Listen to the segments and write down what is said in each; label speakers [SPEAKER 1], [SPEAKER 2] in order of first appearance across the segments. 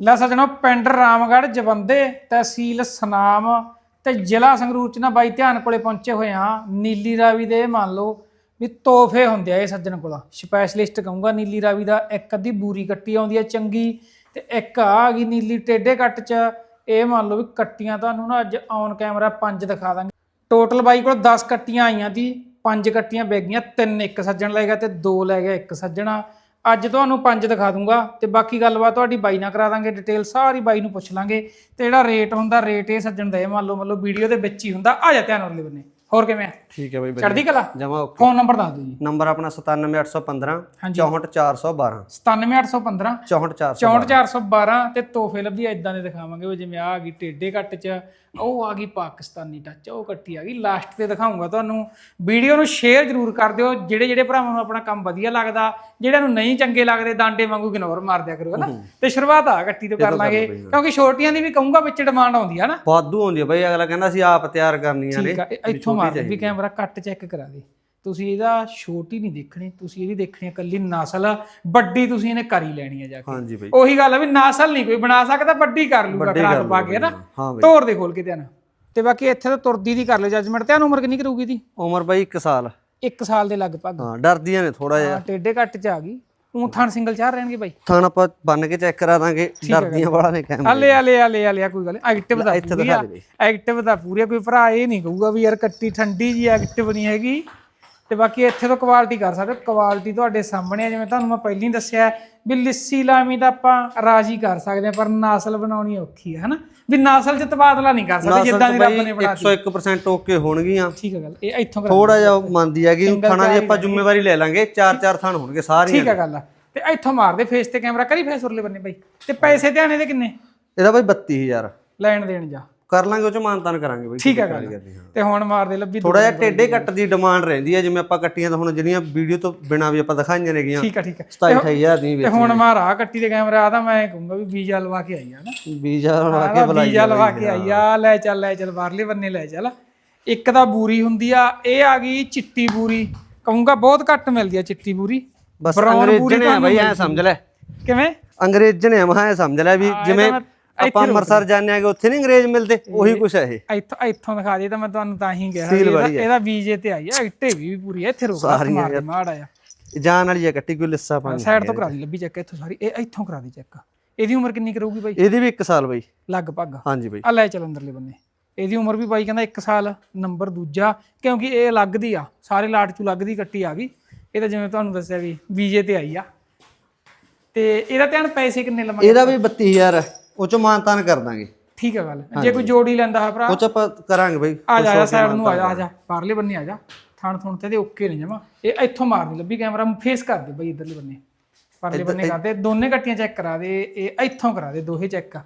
[SPEAKER 1] ਲੈ ਸਜਣੋ ਪਿੰਡ ਰਾਮਗੜ੍ਹ, ਜਵੰਦੇ ਤਹਿਸੀਲ ਸਨਾਮ ਤੇ ਜ਼ਿਲ੍ਹਾ ਸੰਗਰੂਰ ਚ ਨਾ ਬਾਈ ਧਿਆਨ ਕੋਲੇ ਪਹੁੰਚੇ ਹੋਏ ਆ ਨੀਲੀ ਰਾਵੀ ਦੇ ਇਹ ਮੰਨ ਲਓ ਵੀ ਤੋਹਫੇ ਹੁੰਦੇ ਆ ਇਹ ਸੱਜਣ ਕੋਲ। ਸਪੈਸ਼ਲਿਸਟ ਕਹੂੰਗਾ ਨੀਲੀ ਰਾਵੀ ਦਾ ਇੱਕ ਅੱਧੀ ਬੂਰੀ ਕੱਟੀ ਆਉਂਦੀ ਆ ਚੰਗੀ ਤੇ ਇੱਕ ਆ ਗਈ ਨੀਲੀ ਟੇਡੇ ਕੱਟ ਚ। ਇਹ ਮੰਨ ਲਓ ਵੀ ਕੱਟੀਆਂ ਤੁਹਾਨੂੰ ਨਾ ਅੱਜ ਔਨ ਕੈਮਰਾ ਪੰਜ ਦਿਖਾ ਦਾਂਗੇ। ਟੋਟਲ ਬਾਈ ਕੋਲ 10 ਕੱਟੀਆਂ ਆਈਆਂ ਦੀ ਪੰਜ ਕੱਟੀਆਂ ਵਿਕ ਤਿੰਨ ਇੱਕ ਸੱਜਣ ਲੈ ਗਿਆ ਤੇ ਦੋ ਲੈ ਗਿਆ ਇੱਕ ਸੱਜਣਾ। ਅੱਜ ਤੁਹਾਨੂੰ ਪੰਜ ਦਿਖਾ ਦੂੰਗਾ ਤੇ ਬਾਕੀ ਗੱਲਬਾਤ ਤੁਹਾਡੀ ਬਾਈ ਨਾਲ ਕਰਾ ਦਾਂਗੇ ਡਿਟੇਲ ਸਾਰੀ ਬਾਈ ਨੂੰ ਪੁੱਛ ਲਾਂਗੇ ਤੇ ਜਿਹੜਾ ਰੇਟ ਹੁੰਦਾ ਰੇਟ ਇਹ ਸੱਜਣ ਦਾ ਇਹ ਮੰਨ ਲਓ ਮੰਨ ਲਓ ਵੀਡੀਓ ਦੇ ਵਿੱਚ ਹੀ ਹੁੰਦਾ। ਆ ਜਾ ਧਿਆਨ ਵਾਲੇ ਬੰਨੇ। ਹੋਰ ਕਿਵੇਂ ਆ?
[SPEAKER 2] ਠੀਕ ਹੈ ਬਾਈ
[SPEAKER 1] ਚੜ੍ਹਦੀ ਕਲਾ?
[SPEAKER 2] ਜਮਾ ਓਕੇ।
[SPEAKER 1] ਫੋਨ ਨੰਬਰ ਦੱਸ ਦਿਓ ਜੀ।
[SPEAKER 2] ਨੰਬਰ ਆਪਣਾ 97815
[SPEAKER 1] ਹਾਂਜੀ।
[SPEAKER 2] 64812
[SPEAKER 1] 97815
[SPEAKER 2] 64812
[SPEAKER 1] 64412 ਤੇ ਤੋਹਫੇ ਲੱਭੀ ਇਦਾਂ ਦੇ ਦਿਖਾਵਾਂਗੇ ਉਹ ਜਿਵੇਂ ਆ ਗਈ ਟੇਡੇ ਕੱਟ ਚ ਉਹ ਆ ਗਈ ਪਾਕਿਸਤਾਨੀ ਟੱਚ ਉਹ ਕੱਟੀ ਆ ਗਈ। ਲਾਸਟ ਤੇ ਦਿਖਾਉਂਗਾ ਤੁਹਾਨੂੰ। ਵੀਡੀਓ ਨੂੰ ਸ਼ੇਅਰ ਜ਼ਰੂਰ ਕਰ ਦਿਓ। ਜਿਹੜੇ ਜਿਹੜੇ ਭਰਾਵਾਂ ਨੂੰ ਆਪਣਾ ਕੰਮ ਵਧੀਆ ਲੱਗਦਾ ਜਿਹੜਿਆਂ ਨੂੰ ਨਹੀਂ ਚੰਗੇ ਲੱਗਦੇ ਡਾਂਡੇ ਵਾਂਗੂ ਇਗਨੋਰ ਮਾਰ ਦਿਆ ਕਰੋ ਹਨਾ ਤੇ ਸ਼ੁਰੂਆਤ ਆ ਕੱਟੀ ਤੋਂ ਕਰ ਲਾਂਗੇ ਕਿਉਂਕਿ ਛੋਟੀਆਂ ਦੀ ਵੀ ਕਹੂੰਗਾ ਵਿੱਚ ਡਿਮਾਂਡ ਆਉਂਦੀ ਆ ਨਾ?
[SPEAKER 2] ਵਾਧੂ ਹੁੰਦੀ ਹੈ ਬਾਈ ਅਗਲਾ ਕਹਿੰਦਾ ਸੀ ਆਪ ਤਿਆਰ ਕਰਨੀਆਂ ਨੇ
[SPEAKER 1] ਠੀਕ ਆ ਇਹ ਇੱਥੋਂ ਮਾਰ ਵੀ ਕੈਮਰਾ ਕੱਟ ਚੈੱਕ ਕਰਾ ਦੇ। ਤੁਸੀਂ ਇਹਦਾ ਛੋਟੀ ਨਹੀਂ ਦੇਖਣੀ ਤੁਸੀਂ ਇਹਦੀ ਦੇਖਣੀ ਆ ਕੱਲੀ ਨਸਲ ਵੱਡੀ ਤੁਸੀਂ ਇਹਨੇ ਕਰ ਹੀ ਲੈਣੀ ਆ ਜਾ ਕੇ।
[SPEAKER 2] ਹਾਂਜੀ ਬਾਈ।
[SPEAKER 1] ਉਹੀ ਗੱਲ ਆ ਵੀ ਨਸਲ ਨਹੀਂ ਕੋਈ ਬਣਾ ਸਕਦਾ ਵੱਡੀ ਕਰ ਲੂਗਾ ਖਰਾਕ ਪਾ ਕੇ ਨਾ
[SPEAKER 2] ਹਾਂ
[SPEAKER 1] ਤੋੜ ਦੇ ਖੋਲ ਕੇ ਧਿਆਨ ਤੇ ਬਾਕੀ ਇੱਥੇ ਤਾਂ ਤੁਰਦੀ ਦੀ ਕਰ ਲੈ ਜੱਜਮੈਂਟ ਧਿਆਨ ਉਮਰ ਕਿੰਨੀ ਕਰੂਗੀ ਦੀ
[SPEAKER 2] ਉਮਰ ਬਾਈ 1 ਸਾਲ।
[SPEAKER 1] 1 ਸਾਲ ਦੇ ਲਗਭਗ।
[SPEAKER 2] ਹਾਂ ਡਰਦੀਆਂ ਨੇ ਥੋੜਾ ਜਿਹਾ।
[SPEAKER 1] ਹਾਂ ਟੇਡੇ ਕੱਟ ਚ ਆ ਗਈ। ਉਹ ਥਣ ਸਿੰਗਲ ਚਾਰ ਰਹਿਣਗੇ ਬਾਈ।
[SPEAKER 2] ਥਾਣ ਆਪਾਂ ਬੰਨ ਕੇ ਚੈੱਕ ਕਰਾ ਦਾਂਗੇ ਡਰਦੀਆਂ ਵਾਲਾ ਨੇ ਕੈਮਰਾ
[SPEAKER 1] ਹਲੇ ਹਲੇ ਹਲੇ ਹਲੇ ਕੋਈ ਗੱਲ ਐਕਟਿਵ ਦਾ ਪੂਰੀ। ਐਕਟਿਵ ਦਾ ਪੂਰੀ ਕੋਈ ਭਰਾ ਇਹ ਨਹੀਂ ਕਹੂਗਾ ਵੀ ਯਾਰ ਕੱਟੀ ਠੰਡੀ ਜੀ ਐਕਟਿਵ ਨਹੀਂ ਹੈਗੀ। ਤੇ ਬਾਕੀ ਇੱਥੇ ਤੋਂ ਕੁਆਲਿਟੀ ਕਰ ਸਕਦੇ ਕੁਆਲਿਟੀ ਤੁਹਾਡੇ ਸਾਹਮਣੇ ਆ ਜਿਵੇਂ ਤੁਹਾਨੂੰ ਮੈਂ ਪਹਿਲਾਂ ਹੀ ਦੱਸਿਆ ਵੀ ਲਿੱਸੀ ਲਾਮੀ ਤਾਂ ਆਪਾਂ ਰਾਜੀ ਕਰ ਸਕਦੇ ਆ ਪਰ ਨਸਲ ਬਣਾਉਣੀ ਔਖੀ ਹੈ ਹਨਾ? ਵੀ ਨਸਲ ਚ ਤਬਾਦਲਾ ਨਹੀਂ ਕਰ ਸਕਦੇ ਜਿੱਦਾਂ ਦੀ ਰੱਬ ਨੇ ਬਣਾ
[SPEAKER 2] 101% ਓਕੇ ਹੋਣਗੀਆਂ।
[SPEAKER 1] ਠੀਕ ਹੈ ਗੱਲ ਇਹ ਇੱਥੋਂ
[SPEAKER 2] ਥੋੜਾ ਜਿਹਾ ਮੰਨਦੀ ਹੈਗੀ ਥਾਣਾ ਦੀ ਆਪਾਂ ਜ਼ਿੰਮੇਵਾਰੀ ਲੈ ਲਾਂਗੇ ਚਾਰ ਚਾਰ ਥਾਣ ਹੋਣਗੇ ਸਾਰੀਆਂ
[SPEAKER 1] ਠੀਕ ਹੈ ਗੱਲ ਤੇ ਇੱਥੋਂ ਮਾਰ ਦੇ ਫੇਸ ਤੇ ਕੈਮਰਾ ਕਰੀ ਫੇਸ ਉਰਲੇ ਬੰਨੇ ਬਾਈ। ਤੇ ਪੈਸੇ ਧਿਆਨੇ ਦੇ ਕਿੰਨੇ?
[SPEAKER 2] ਇਹਦਾ ਬਾਈ 32000
[SPEAKER 1] ਲੈਣ ਦੇਣ ਜਾ।
[SPEAKER 2] ਕਰ ਲਾਂਗੇ ਉਹ ਚ ਮਾਨਤਾਨ ਕਰਾਂਗੇ ਬਾਈ
[SPEAKER 1] ਠੀਕ ਹੈ ਗੱਲ ਤੇ ਹੁਣ ਮਾਰ ਦੇ ਲੱਭੀ
[SPEAKER 2] ਥੋੜਾ ਜਿਹਾ ਟੇਡੇ ਕੱਟ ਦੀ ਡਿਮਾਂਡ ਰਹਿੰਦੀ ਹੈ ਜਿਵੇਂ ਆਪਾਂ ਕੱਟੀਆਂ ਤਾਂ ਹੁਣ ਜਿਹੜੀਆਂ ਵੀਡੀਓ ਤੋਂ ਬਿਨਾ ਵੀ ਆਪਾਂ ਦਿਖਾਈਆਂ ਨੇਗੀਆਂ
[SPEAKER 1] ਠੀਕ ਆ ਠੀਕ ਆ।
[SPEAKER 2] 27 28000 ਦੀ
[SPEAKER 1] ਤੇ ਹੁਣ ਮਾਰ ਆ ਕੱਟੀ ਦੇ ਕੈਮਰਾ ਆ ਤਾਂ ਮੈਂ ਕਹੂੰਗਾ ਵੀ ਵੀਜ਼ਾ ਲਵਾ ਕੇ ਆਈ ਆ ਨਾ।
[SPEAKER 2] ਵੀਜ਼ਾ ਲਾ ਕੇ ਬੁਲਾਈ
[SPEAKER 1] ਵੀਜ਼ਾ ਲਵਾ ਕੇ ਆਈ ਆ ਲੈ ਚੱਲ ਲੈ ਚੱਲ ਬਾਹਰਲੇ ਬੰਨੇ ਲੈ ਚੱਲ। ਇੱਕ ਤਾਂ ਬੂਰੀ ਹੁੰਦੀ ਆ ਇਹ ਆ ਗਈ ਚਿੱਟੀ ਬੂਰੀ। ਕਹੂੰਗਾ ਬਹੁਤ ਘੱਟ ਮਿਲਦੀ ਆ ਚਿੱਟੀ ਬੂਰੀ।
[SPEAKER 2] ਬਸ
[SPEAKER 1] ਬੂਰੀ
[SPEAKER 2] ਆ ਬਾਈ ਐ ਸਮਝ ਲੈ।
[SPEAKER 1] ਕਿਵੇਂ?
[SPEAKER 2] ਅੰਗਰੇਜ਼ਣ ਆ ਮੈਂ ਐ ਸਮਝ ਲੈ ਵੀ ਜਿਵੇਂ ਆਪਾਂ ਅੰਮ੍ਰਿਤਸਰ ਜਾਂਦੇ ਆਗੇ ਉੱਥੇ ਨਹੀਂ ਅੰਗਰੇਜ਼ ਮਿਲਦੇ? ਉਹੀ ਕੁਛ ਹੈ ਇਹ।
[SPEAKER 1] ਇੱਥੋਂ ਇੱਥੋਂ ਦਿਖਾ ਦੇ ਤਾਂ ਮੈਂ ਤੁਹਾਨੂੰ ਤਾਂ ਹੀ ਕਿਹਾ ਇਹਦਾ-
[SPEAKER 2] ਆ।
[SPEAKER 1] ਵੀਜ਼ੇ ਤੇ ਆਈ ਆ ਇੱਟੇ ਵੀ ਪੂਰੀ ਆ, ਇੱਥੇ ਰੁਕ ਮਾਰ ਮਾੜ ਆਇਆ
[SPEAKER 2] ਜਾਨ ਵਾਲੀ ਹੈ ਕੱਟੀ ਕੋਈ ਲਿੱਸਾ ਪਾਣੀ
[SPEAKER 1] ਸਾਈਡ ਤੋਂ ਕਰਾ ਦੀ ਲੱਭੀ ਚੈੱਕ ਇੱਥੋਂ ਸਾਰੀ। ਇਹ ਇੱਥੋਂ ਕਰਾ ਦੀ ਚੈੱਕ। ਇਹਦੀ ਉਮਰ ਕਿੰਨੀ ਕਰੂਗੀ ਬਾਈ?
[SPEAKER 2] ਇਹਦੀ ਵੀ 1 ਸਾਲ ਬਾਈ।
[SPEAKER 1] ਲਗਭਗ।
[SPEAKER 2] ਹਾਂਜੀ ਬਾਈ।
[SPEAKER 1] ਆ ਲੈ ਚੱਲ ਅੰਦਰਲੇ ਬੰਨੇ। ਇਹਦੀ ਉਮਰ ਵੀ ਬਾਈ ਕਹਿੰਦਾ 1 ਸਾਲ ਨੰਬਰ ਦੂਜਾ ਕਿਉਂਕਿ ਇਹ ਅਲੱਗ ਦੀ ਆ। ਸਾਰੇ ਲਾਟ ਚੋਂ ਅਲੱਗ ਦੀ ਕੱਟੀ ਆ ਗਈ। ਇਹ ਤਾਂ ਜਿਵੇਂ ਤੁਹਾਨੂੰ ਦੱਸਿਆ ਵੀ ਵੀਜੇ ਤੇ ਆਈ ਆ। ਤੇ ਇਹਦਾ ਧਿਆਨ ਪੈਸੇ ਕਿੰਨੇ ਲਵਾਂਗੇ?
[SPEAKER 2] ਇਹਦਾ ਵੀ 32000 ਹੈ ਉਹ ਚ ਮਾਨਤਾਨ ਕਰ ਦਾਂਗੇ।
[SPEAKER 1] ਠੀਕ ਹੈ ਗੱਲ। ਜੇ ਕੋਈ ਜੋੜੀ ਲੈਂਦਾ ਹੈ ਭਰਾ
[SPEAKER 2] ਉਹ ਚ ਆਪਾਂ ਕਰਾਂਗੇ ਬਾਈ।
[SPEAKER 1] ਆ ਜਾ ਸਾਈਡ ਨੂੰ ਆ ਜਾ ਆ ਜਾ ਪਰਲੇ ਬੰਨੇ ਆ ਜਾ। ਥਣ ਥਣ ਤੇ ਇਹਦੇ ਓਕੇ ਨੇ ਜਮਾ। ਇਹ ਇੱਥੋਂ ਮਾਰਨੀ ਲੱਭੀ ਕੈਮਰਾ ਫੇਸ ਕਰ ਦੇ ਬਈ ਇਧਰਲੇ ਬੰਨੇ। ਪਰਲੇ ਬੰਨੇ ਕਰ ਦੇ ਦੋਨੇ ਕੱਟੀਆਂ ਚੈੱਕ ਕਰਾ ਦੇ ਇਹ ਇੱਥੋਂ ਕਰਾ ਦੇ ਦੋਹੇ ਚੈੱਕ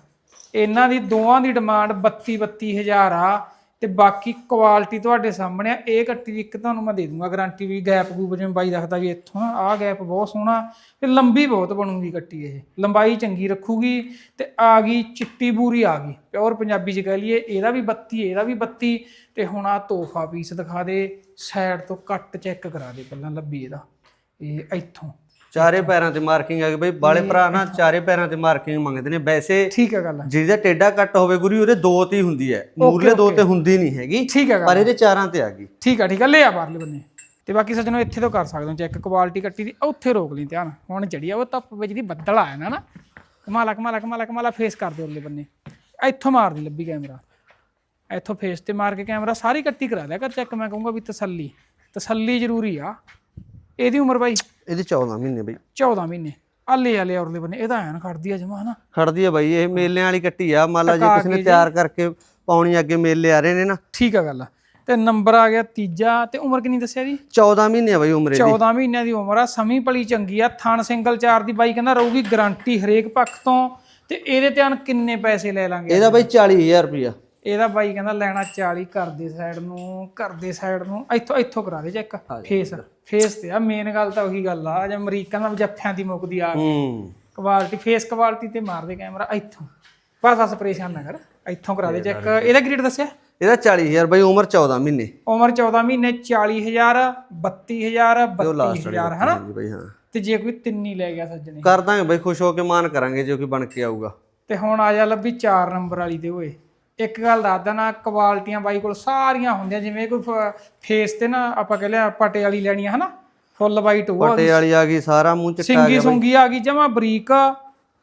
[SPEAKER 1] ਇਹਨਾਂ ਦੀ ਦੋਵਾਂ ਦੀ ਡਿਮਾਂਡ 32 32000 ਆ। ਤੇ ਬਾਕੀ ਕੁਆਲਿਟੀ ਤੁਹਾਡੇ ਸਾਹਮਣੇ ਆ। ਇਹ ਕੱਟੀ ਵੀ ਇੱਕ ਤੁਹਾਨੂੰ ਮੈਂ ਦੇ ਦੂੰਗਾ ਗਾਰੰਟੀ ਵੀ ਗੈਪ ਗੂਪ ਜਿਵੇਂ ਬਾਈ ਦੱਸਦਾ ਵੀ ਇੱਥੋਂ, ਆਹ ਗੈਪ ਬਹੁਤ ਸੋਹਣਾ ਤੇ ਲੰਬੀ ਬਹੁਤ ਬਣੂਗੀ ਕੱਟੀ ਇਹ। ਲੰਬਾਈ ਚੰਗੀ ਰੱਖੂਗੀ ਤੇ ਆ ਗਈ ਚਿੱਟੀ ਬੂਰੀ ਆ ਗਈ। ਪਿਓਰ ਪੰਜਾਬੀ ਚ ਕਹਿ ਲਈਏ, ਇਹਦਾ ਵੀ 32 ਇਹਦਾ ਵੀ 32 ਤੇ ਹੁਣ ਆ ਤੋਹਫਾ ਪੀਸ ਦਿਖਾ ਦੇ। ਸਾਈਡ ਤੋਂ ਕੱਟ ਚੈੱਕ ਕਰਾ ਦੇ ਪਹਿਲਾਂ ਲੱਭੀ ਇਹਦਾ। ਇਹ ਇੱਥੋਂ।
[SPEAKER 2] ਚਾਰੇ ਪੈਰਾਂ ਤੇ ਮਾਰਕਿੰਗ ਆ ਗਈ ਬਾਈ ਬਾਲੇ ਭਰਾ ਨਾ ਚਾਰੇ ਪੈਰਾਂ ਤੇ ਮਾਰਕਿੰਗ ਮੰਗਦੇ ਨੇ। ਵੈਸੇ
[SPEAKER 1] ਠੀਕ ਹੈ ਗੱਲ
[SPEAKER 2] ਜਿਹਦਾ ਟੇਡਾ ਕੱਟ ਹੋਵੇ ਗੁਰੀ ਉਹਦੇ ਦੋ ਤੇ ਹੀ ਹੁੰਦੀ ਹੈ। ਮੂਰਲੇ ਦੋ ਤੇ ਹੁੰਦੀ ਨਹੀਂ ਹੈਗੀ
[SPEAKER 1] ਠੀਕ ਹੈ ਗੱਲ
[SPEAKER 2] ਪਰ ਇਹਦੇ ਚਾਰਾਂ ਤੇ ਆ ਗਈ।
[SPEAKER 1] ਠੀਕ ਆ ਠੀਕ ਆ ਲੈ ਆ ਬਾਹਰਲੇ ਬੰਨੇ। ਤੇ ਬਾਕੀ ਸੱਜਣੋ ਇੱਥੇ ਤੋਂ ਕਰ ਸਕਦੇ ਹੋ ਚੈੱਕ ਕੁਆਲਿਟੀ ਕੱਟੀ ਦੀ ਉੱਥੇ ਰੋਕ ਲਈ ਧਿਆਨ। ਹੁਣ ਚੜੀ ਆ ਉਹ ਧੁੱਪ ਵਿੱਚ ਦੀ ਬੱਦਲ ਆਇਆ ਨਾ ਨਾ। ਕਮਾਲਾ ਕਮਾਲਾ ਕਮਾਲਾ ਕਮਾਲਾ ਫੇਸ ਕਰ ਦੇ ਉਰਲੇ ਬੰਨੇ। ਇੱਥੋਂ ਮਾਰਦੀ ਲੱਭੀ ਕੈਮਰਾ ਇੱਥੋਂ ਫੇਸ ਤੇ ਮਾਰ ਕੇ ਕੈਮਰਾ ਸਾਰੀ ਕੱਟੀ ਕਰਾ ਦਿਆ ਕਰ ਚੈੱਕ ਮੈਂ ਕਹੂੰਗਾ ਵੀ ਤਸੱਲੀ। ਤਸੱਲੀ ਜ਼ਰੂਰੀ ਆ। ਇਹਦੀ ਉਮਰ ਬਾਈ?
[SPEAKER 2] ਇਹਦੇ 14 ਮਹੀਨੇ ਬਾਈ।
[SPEAKER 1] 14 ਮਹੀਨੇ। ਆਲੇ ਆਲੇ ਉਰਲੇ ਬੰਨੇ ਇਹਦਾ ਐਨ ਖੜਦੀ ਆ ਜਮਾ ਹਨਾ?
[SPEAKER 2] ਖੜਦੀ ਹੈ ਬਾਈ ਇਹ ਮੇਲਿਆਂ ਵਾਲੀ ਕੱਟੀ ਆ। ਮੰਨ ਲਾ ਜੇ ਕਿਸੇ ਨੇ ਤਿਆਰ ਕਰਕੇ ਪਾਉਣੀ ਅੱਗੇ ਮੇਲੇ ਆ ਰਹੇ ਨੇ ਨਾ।
[SPEAKER 1] ਠੀਕ ਆ ਗੱਲ ਆ। ਤੇ ਨੰਬਰ ਆ ਗਿਆ ਤੀਜਾ ਤੇ ਉਮਰ ਕਿੰਨੀ ਦੱਸਿਆ ਜੀ?
[SPEAKER 2] 14 ਮਹੀਨੇ ਆ ਬਾਈ ਉਮਰ ਇਹਦੀ।
[SPEAKER 1] 14 ਮਹੀਨਿਆਂ ਦੀ ਉਮਰ ਆ ਸਮੀ ਪਲੀ ਚੰਗੀ ਆ। ਥਣ ਸਿੰਗਲ ਚਾਰ ਦੀ ਬਾਈ ਕਹਿੰਦਾ ਰਹੂਗੀ ਗਾਰੰਟੀ ਹਰੇਕ ਪੱਖ ਤੋਂ। ਤੇ ਇਹਦੇ ਧਿਆਨ ਕਿੰਨੇ ਪੈਸੇ ਲੈ ਲਾਂਗੇ?
[SPEAKER 2] ਇਹਦਾ ਬਾਈ 40000 ਰੁਪਇਆ
[SPEAKER 1] ਇਹਦਾ ਬਾਈ ਕਹਿੰਦਾ ਲੈਣਾ 40 ਘਰ ਦੇ ਸਾਈਡ ਨੂੰ ਘਰ ਦੇ ਸਾਈਡ ਨੂੰ। ਇੱਥੋਂ ਇੱਥੋਂ ਕਰਾ ਦੇ ਚੈੱਕ ਫੇਸ ਫੇਸ ਤੇ ਆ ਮੇਨ ਗੱਲ ਤਾਂ ਉਹੀ ਗੱਲ ਆ। ਜੇ ਅਮਰੀਕਨ ਦਾ ਜੱਫਿਆਂ ਦੀ ਮੁੱਕਦੀ ਆ। ਕੁਆਲਿਟੀ ਫੇਸ ਕੁਆਲਿਟੀ ਤੇ ਮਾਰ ਦੇ ਕੈਮਰਾ ਇੱਥੋਂ। ਬਸ ਬਸ ਪਰੇਸ਼ਾਨ ਨਾ ਕਰ ਇੱਥੋਂ ਕਰਾ ਦੇ ਚੈੱਕ ਇਹਦਾ ਗ੍ਰੇਡ ਦੱਸਿਆ?
[SPEAKER 2] ਇਹਦਾ 40000 ਬਾਈ ਉਮਰ 14 ਮਹੀਨੇ।
[SPEAKER 1] ਉਮਰ 14 ਮਹੀਨੇ 40000 32000 32000 ਹਨਾ?
[SPEAKER 2] ਬਾਈ ਹਾਂ।
[SPEAKER 1] ਤੇ ਜੇ ਕੋਈ ਤਿੰਨੀ ਲੈ ਗਿਆ ਸੱਜਣੇ।
[SPEAKER 2] ਕਰ ਦਾਂਗੇ ਬਾਈ ਖੁਸ਼ ਹੋ ਕੇ ਮਾਨ ਕਰਾਂਗੇ ਜੋ ਕਿ ਬਣ ਕੇ ਆਊਗਾ।
[SPEAKER 1] ਤੇ ਹੁਣ ਆ ਜਾ ਲੱਭੀ 4 ਨੰਬਰ ਵਾਲੀ ਤੇ ਓਏ। ਇੱਕ ਗੱਲ ਦੱਸਦਾ ਨਾ ਕੁਆਲਟੀਆਂ ਬਾਈ ਕੋਲ ਸਾਰੀਆਂ ਹੁੰਦੀਆਂ ਜਿਵੇਂ ਕੋਈ ਫੇਸ ਤੇ ਨਾ ਆਪਾਂ ਕਹਿੰਦੇ ਆ ਪਟੇ ਵਾਲੀ ਲੈਣੀ ਆ ਹਨਾ? ਫੁੱਲ ਵਾਈਟ ਉਹ
[SPEAKER 2] ਪੱਟੇ ਵਾਲੀ ਆ ਗਈ ਸਾਰਾ ਮੂੰਹ ਚਿੱਟਾ
[SPEAKER 1] ਸਿੰਗੀ ਸੁੰਗੀ ਆ ਗਈ ਜਮਾ ਬਰੀਕ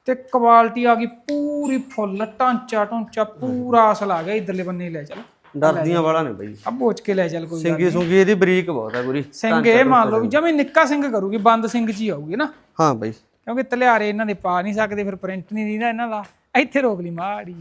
[SPEAKER 1] ਤੇ ਕੁਆਲਿਟੀ ਆ ਗਈ ਪੂਰੀ ਫੁੱਲ ਟਾਂਚਾ ਟਾਂਚਾ ਪੂਰਾ ਅਸਲ ਆ ਗਿਆ ਇਧਰਲੇ ਬੰਨੇ ਹੀ ਲੈ ਚੱਲ।
[SPEAKER 2] ਡਰਦੀਆਂ ਵਾਲਾ ਨੇ ਬਈ।
[SPEAKER 1] ਆ ਬੋਚ ਕੇ ਲੈ ਚੱਲ ਕੋਈ
[SPEAKER 2] ਸਿੰਗੀ ਸੁੰਗੀ ਇਹਦੀ ਬਰੀਕ ਬਹੁਤ ਆ ਗੁਰੀ
[SPEAKER 1] ਸਿੰਘ ਇਹ ਮੰਨ ਲਓ ਵੀ ਜਮੇ ਨਿੱਕਾ ਸਿੰਘ ਕਰੂਗੀ ਬੰਦ ਸਿੰਘ ਜੀ ਆਊਗੀ ਨਾ
[SPEAKER 2] ਹਾਂ ਬਈ।
[SPEAKER 1] ਕਿਉਂਕਿ ਤਲਿਆਰੇ ਇਹਨਾਂ ਦੇ ਪਾ ਨਹੀਂ ਸਕਦੇ ਫਿਰ ਪ੍ਰਿੰਟ ਨਹੀਂ ਦੀਦਾ ਇਹਨਾਂ ਦਾ। ਇੱਥੇ ਰੋਕ ਲਈ ਮਾੜੀ।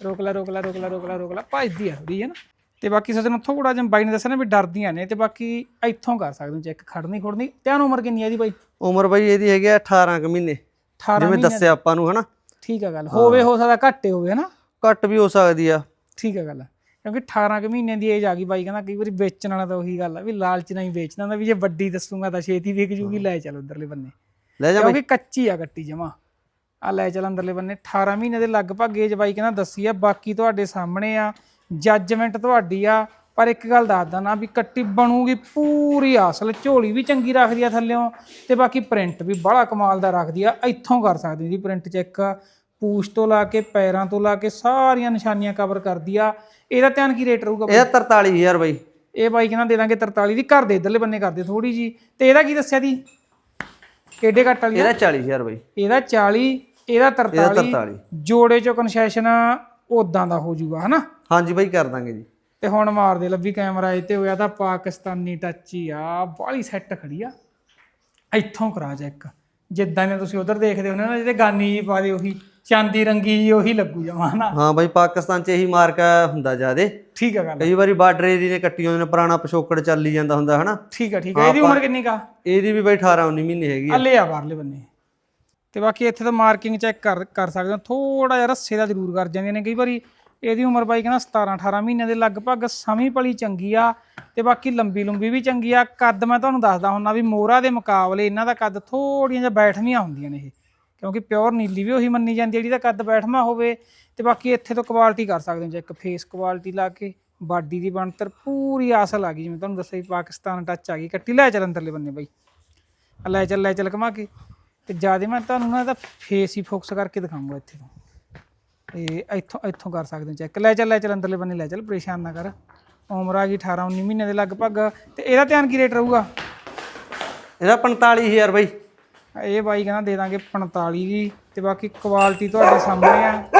[SPEAKER 1] ਰੋਕ ਲੈ ਰੋਕ ਲੈ ਰੋਕ ਲੈ ਰੋਕ ਲੈ ਰੋਕ ਲੈ। ਭੱਜਦੀ ਆ ਥੋੜੀ ਹੈ ਨਾ? ਤੇ ਬਾਕੀ ਸੱਜਣ ਥੋੜਾ ਜਿਹਾ ਬਾਈ ਨੇ ਦੱਸਿਆ ਨਾ ਵੀ ਡਰਦੀਆਂ ਨੇ ਤੇ ਬਾਕੀ ਇੱਥੋਂ ਕਰ ਸਕਦੇ ਹੋ ਚੈੱਕ ਖੜਨੀ ਖੁੜਨੀ ਧਿਆਨ ਉਮਰ ਕਿੰਨੀ ਆ ਦੀ ਬਾਈ?
[SPEAKER 2] ਉਮਰ ਬਈ ਇਹਦੀ ਹੈਗੀ ਆ 18 ਕੁ ਮਹੀਨੇ।
[SPEAKER 1] 18
[SPEAKER 2] ਜਿਵੇਂ ਦੱਸਿਆ ਆਪਾਂ ਨੂੰ ਹਨਾ?
[SPEAKER 1] ਠੀਕ ਆ ਗੱਲ ਹੋਵੇ ਹੋ। ਸਕਦਾ ਘੱਟੇ ਹੋਵੇ ਹਨਾ
[SPEAKER 2] ਘੱਟ ਵੀ ਹੋ ਸਕਦੀ ਆ।
[SPEAKER 1] ਠੀਕ ਆ ਗੱਲ ਕਿਉਂਕਿ 18 ਕੁ ਮਹੀਨੇ ਦੀ ਏਜ ਆ ਗਈ ਬਾਈ ਕਹਿੰਦਾ ਕਈ ਵਾਰੀ ਵੇਚਣ ਵਾਲਾ ਤਾਂ ਉਹੀ ਗੱਲ ਆ ਵੀ ਲਾਲਚ ਨਾਲ ਹੀ ਵੇਚਦਾ ਹੁੰਦਾ ਵੀ ਜੇ ਵੱਡੀ ਦੱਸੂਗਾ ਤਾਂ ਛੇਤੀ ਵਿਕ ਜੂਗੀ ਲੈ ਚੱਲ ਉਧਰਲੇ ਬੰਨੇ।
[SPEAKER 2] ਲੈ ਜਾ ਬਈ।
[SPEAKER 1] ਕਿਉਂਕਿ ਕੱਚੀ ਆ ਕੱਟੀ ਜਮਾ। ਆ ਲੈ ਚੱਲ ਅੰਦਰਲੇ ਬੰਨੇ 18 ਮਹੀਨੇ ਦੇ ਲਗਭਗ ਏਜ ਬਾਈ ਕਹਿੰਦਾ ਦੱਸੀ ਆ ਬਾਕੀ ਤੁਹਾਡੇ ਸਾਹਮਣੇ ਆ ਜੱਜਮੈਂਟ ਤੁਹਾਡੀ ਆ ਪਰ ਇੱਕ ਗੱਲ ਦੱਸਦਾ ਨਾ ਵੀ ਕੱਟੀ ਬਣੂਗੀ ਪੂਰੀ ਅਸਲ ਝੋਲੀ ਵੀ ਚੰਗੀ ਰੱਖਦੀ ਆ ਥੱਲਿਓਂ ਤੇ ਬਾਕੀ ਪ੍ਰਿੰਟ ਵੀ ਬੜਾ ਕਮਾਲ ਦਾ ਰੱਖਦੀ ਆ ਇੱਥੋਂ ਕਰ ਸਕਦੇ ਜੀ ਪ੍ਰਿੰਟ ਚੈੱਕ ਪੂਛ ਤੋਂ ਲਾ ਕੇ ਪੈਰਾਂ ਤੋਂ ਲਾ ਕੇ ਸਾਰੀਆਂ ਨਿਸ਼ਾਨੀਆਂ ਕਵਰ ਕਰਦੀ ਆ ਇਹਦਾ ਧਿਆਨ ਕੀ ਰੇਟ ਰਹੂਗਾ
[SPEAKER 2] ਇਹਦਾ 43000 ਬਈ।
[SPEAKER 1] ਇਹ ਬਾਈ ਕਹਿੰਦਾ ਦੇ ਦਾਂਗੇ 43 ਦੀ ਘਰ ਦੇ ਇਧਰਲੇ ਬੰਨੇ ਕਰਦੇ ਥੋੜੀ ਜੀ ਤੇ ਇਹਦਾ ਕੀ ਦੱਸਿਆ ਦੀ? ਕਿੱਡੇ ਘੱਟ ਵਾਲੀ?
[SPEAKER 2] ਇਹਦਾ 40000 ਬਈ।
[SPEAKER 1] ਇਹਦਾ 40 ਇਹਦਾ 43
[SPEAKER 2] 43
[SPEAKER 1] ਜੋੜੇ ਚੋਂ ਕਨਸੈਸ਼ਨ ਉਦਾਂ ਦਾ ਹੋ ਜਾਊਗਾ ਹਨਾ?
[SPEAKER 2] ਹਾਂਜੀ ਬਈ ਕਰ ਦਾਂਗੇ ਜੀ।
[SPEAKER 1] ਤੇ ਹੁਣ ਮਾਰ ਦੇ ਲੱਭੀ ਕੈਮਰਾ ਇਹ ਤੇ ਹੋਇਆ ਤਾਂ ਪਾਕਿਸਤਾਨੀ ਟੱਚ ਹੀ ਆ ਬਾਹਲੀ ਸੈੱਟ ਖੜੀ ਆ। ਇੱਥੋਂ ਕਰਾ ਚੈੱਕ ਜਿੱਦਾਂ ਨੇ ਤੁਸੀਂ ਉਧਰ ਦੇਖਦੇ ਹੋ ਨਾ ਜਿਹਦੇ ਗਾਨੀ ਜੀ ਪਾ ਦੇ ਉਹੀ ਚਾਂਦੀ ਰੰਗੀ ਜੀ ਉਹੀ ਲੱਗੂ ਜਮਾ ਹਨਾ?
[SPEAKER 2] ਹਾਂ ਬਈ ਪਾਕਿਸਤਾਨ 'ਚ ਇਹੀ ਮਾਰਕਾ ਹੁੰਦਾ ਜਿਆਦੇ
[SPEAKER 1] ਠੀਕ ਆ ਗੱਲ
[SPEAKER 2] ਕਈ ਵਾਰੀ ਬਾਰਡਰ ਏਰੀਏ ਨੇ ਕੱਟੀ ਹੁੰਦੇ ਨੇ ਪੁਰਾਣਾ ਪਿਛੋਕੜ ਚੱਲੀ ਜਾਂਦਾ ਹੁੰਦਾ ਹਨਾ?
[SPEAKER 1] ਠੀਕ ਆ ਠੀਕ ਆ। ਇਹਦੀ ਉਮਰ ਕਿੰਨੀ ਕਾ
[SPEAKER 2] ਇਹਦੀ ਵੀ ਬਈ 18 19 ਮਹੀਨੇ ਹੈਗੀ ਆ।
[SPEAKER 1] ਅੱਲੇ ਆ ਬਾਹਰਲੇ ਬੰਨੇ। ਤੇ ਬਾਕੀ ਇੱਥੇ ਤਾਂ ਮਾਰਕਿੰਗ ਚੈੱਕ ਕਰ ਕਰ ਸਕਦੇ ਹੋ। ਥੋੜਾ ਜਿਹਾ ਰੱਸੇ ਦਾ ਜ਼ਰੂਰ ਕਰ ਜਾਂਦੀਆਂ ਨੇ। ਕਈ ਵਾਰੀ ਇਹਦੀ ਉਮਰ ਬਾਈ ਕਹਿੰਦਾ 17 18 ਮਹੀਨਿਆਂ ਦੇ ਲਗਭਗ ਸਮੀ ਪਲੀ ਚੰਗੀ ਆ ਤੇ ਬਾਕੀ ਲੰਬੀ ਲੰਬੀ ਵੀ ਚੰਗੀ ਆ। ਕੱਦ ਮੈਂ ਤੁਹਾਨੂੰ ਦੱਸਦਾ ਹੁੰਨਾ ਵੀ ਮੋਹਰਾ ਦੇ ਮੁਕਾਬਲੇ ਇਹਨਾਂ ਦਾ ਕੱਦ ਥੋੜੀਆਂ ਜਿਹਾ ਬੈਠਵੀਆਂ ਹੁੰਦੀਆਂ ਨੇ ਇਹ। ਕਿਉਂਕਿ ਪਿਓਰ ਨੀਲੀ ਵੀ ਉਹੀ ਮੰਨੀ ਜਾਂਦੀ ਹੈ ਜਿਹਦਾ ਕੱਦ ਬੈਠਵਾਂ ਹੋਵੇ। ਤੇ ਬਾਕੀ ਇੱਥੇ ਤੋਂ ਕੁਆਲਿਟੀ ਕਰ ਸਕਦੇ ਹੋ ਜੇ। ਇੱਕ ਫੇਸ ਕੁਆਲਿਟੀ ਲਾ ਕੇ ਬਾਡੀ ਦੀ ਬਣਤਰ ਪੂਰੀ ਆਸਲ ਆ ਗਈ। ਜਿਵੇਂ ਤੁਹਾਨੂੰ ਦੱਸਿਆ ਸੀ ਪਾਕਿਸਤਾਨ ਟੱਚ ਆ ਗਈ। ਕੱਟੀ ਲੈ ਚੱਲ ਅੰਦਰਲੇ ਬੰਨੇ ਬਾਈ। ਲੈ ਚੱਲ ਲੈ ਚੱਲ ਘੁਮਾ ਕੇ। ਤੇ ਜ਼ਿਆਦਾ ਮੈਂ ਤੁਹਾਨੂੰ ਨਾ ਇਹਦਾ ਫੇਸ ਹੀ ਫੋਕਸ ਕਰਕੇ ਦਿਖਾਉਂਗਾ ਇੱਥੇ ਤੋਂ। ਤੇ ਇੱਥੋਂ ਇੱਥੋਂ ਕਰ ਸਕਦੇ ਹੋ ਚੈੱਕ ਲੈ ਚੱਲ ਲੈ ਚੱਲ ਅੰਦਰਲੇ ਬੰਨੇ ਲੈ ਚੱਲ ਪਰੇਸ਼ਾਨ ਨਾ ਕਰ। ਉਮਰ ਆ ਗਈ 18 19 ਮਹੀਨੇ ਦੇ ਲਗਭਗ। ਤੇ ਇਹਦਾ ਧਿਆਨ ਕੀ ਰੇਟ ਰਹੂਗਾ?
[SPEAKER 2] ਇਹਦਾ 45000 ਬਈ।
[SPEAKER 1] ਇਹ ਬਾਈ ਕਹਿੰਦਾ ਦੇ ਦਾਂਗੇ 45 ਦੀ ਤੇ ਬਾਕੀ ਕੁਆਲਿਟੀ ਤੁਹਾਡੇ ਸਾਹਮਣੇ ਆ।